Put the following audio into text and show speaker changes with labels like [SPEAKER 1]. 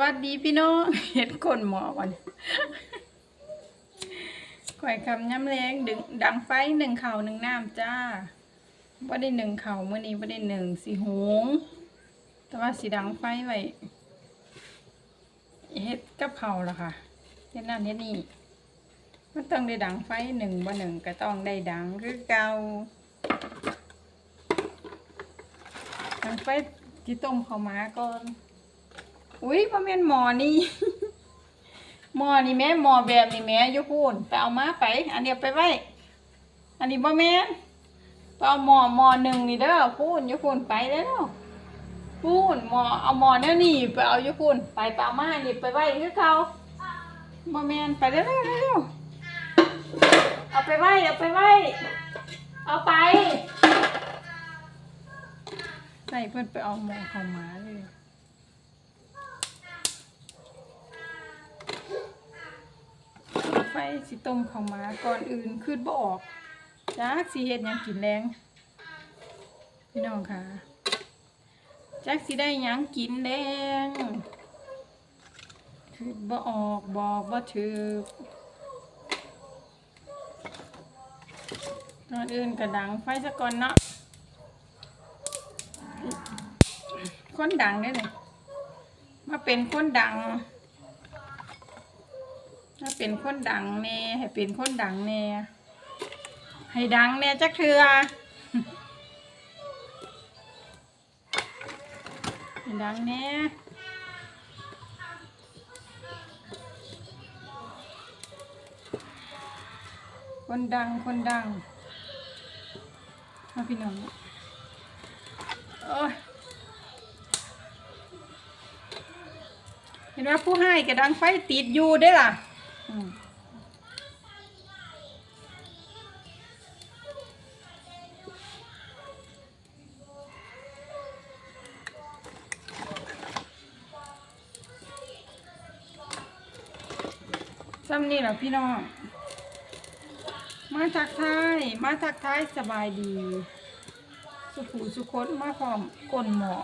[SPEAKER 1] วัสดีพี่น้องเห็ดคนหมอวันข่อยคำย้ำแรงดึงดังไฟหนึ่งเข่าหนึ่งน้ำจ้าบ่ได้หนึ่งเข่าเมื่อนี้บ่ได้หนึ่งสีหง แต่ว่าสีดังไฟไว้เฮ็ดกับเข่าละค่ะเฮ็ดนั่นเฮ็ดนี่มันต้องได้ดังไฟหนึ่งบ่หนึ่งก็ต้องได้ดังคือเก่าดังไฟที่ต้มข้าวหมาก่อน อุ้ยพ่อแม่นหมอนี่หมอนี่แม่หมอแบบนี่แม่ยู่พูนไปเอามาไป อันเดียวไปไว้อันนี้บ่แม่นไปเอาหมอหมอหนึ่งนี่เด้อพูนยู่พูนไปแล้วพูนหมอเอาหมอแนวนี่ไปเอายู่พูนไปไปเอามานี่ไปไว้คือเขาบ่แม่นไปเร็วๆเร็วเอาไปไว้เอาไปไว้เอาไปใส่เพิ่อนไปเอาหมอเข้ามาเลย ไฟสิต้มข้าวหมาก่อนอื่นคืดบ่ออกจักสิเฮ็ดยังกินแรงพี่น้องค่ะจักสิได้ยังกินแรงคืดบ่ออกบอกบ่ถูกก่อนอื่นกระดังไฟซะก่อนเนาะคนดังได้เลยมาเป็นคนดัง ถ้าเป็นคนดังแน่ให้เป็นคนดังแน่ให้ดังแน่จักเทือให้ดังแน่คนดังคนดังมาพี่น้องโอ้ยเห็นว่าผู้ให้กระดังไฟติดอยู่ได้ล่ะ ซ้ำนี่แหละพี่น้อง มาทักทาย มาทักทายสบายดี สุขูสุคนมาพร้อมก้นหมอ